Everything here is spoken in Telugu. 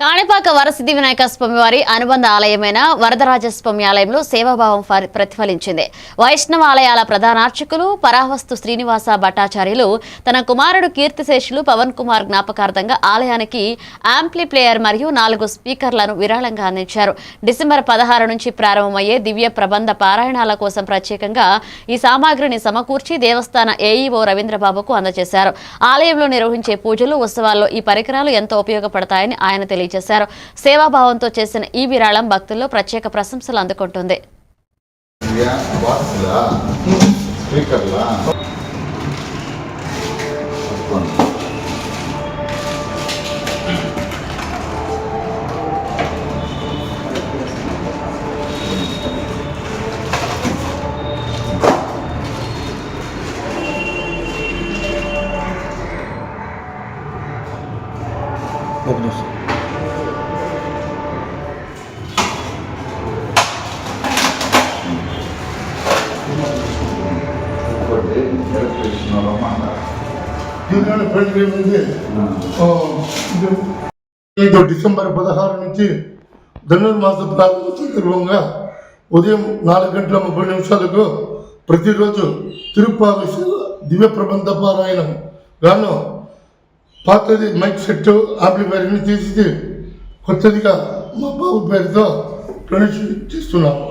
కాణిపాక వరసిద్ధి వినాయక స్వామివారి అనుబంధ ఆలయమైన వరదరాజస్వామి ఆలయంలో సేవాభావం ప్రతిఫలించింది. వైష్ణవ ఆలయాల ప్రధాన అర్చకులు పరావస్తు శ్రీనివాస భట్టాచార్యులు తన కుమారుడు కీర్తిశేషులు పవన్ కుమార్ జ్ఞాపకార్థంగా ఆలయానికి యాంప్లిప్లేయర్ మరియు నాలుగు స్పీకర్లను విరాళంగా అందించారు. డిసెంబర్ పదహారు నుంచి ప్రారంభమయ్యే దివ్య ప్రబంధ పారాయణాల కోసం ప్రత్యేకంగా ఈ సామాగ్రిని సమకూర్చి దేవస్థాన ఏఈఓ రవీంద్రబాబుకు అందజేశారు. ఆలయంలో నిర్వహించే పూజలు ఉత్సవాల్లో ఈ పరికరాలు ఎంతో ఉపయోగపడతాయని ఆయన తెలియజేశారు. సేవాభావంతో చేసిన ఈ విరాళం భక్తుల్లో ప్రత్యేక ప్రశంసలు అందుకుంటుంది. యా బాక్స్లా అన్నారు ఇది డిసెంబర్ పదహారు నుంచి ధనుర్మాస ప్రారంభ సందర్భంగా ఉదయం నాలుగు గంటల ముప్పై నిమిషాలకు ప్రతిరోజు తిరుప్పావి దివ్య ప్రబంధ పారాయణం. గాను పాతది మైక్ సెట్ ఆంప్లిఫైర్ని తీసి కొత్తదిగా మా బాబు పేరుతో డొనేషన్ చేస్తున్నాము.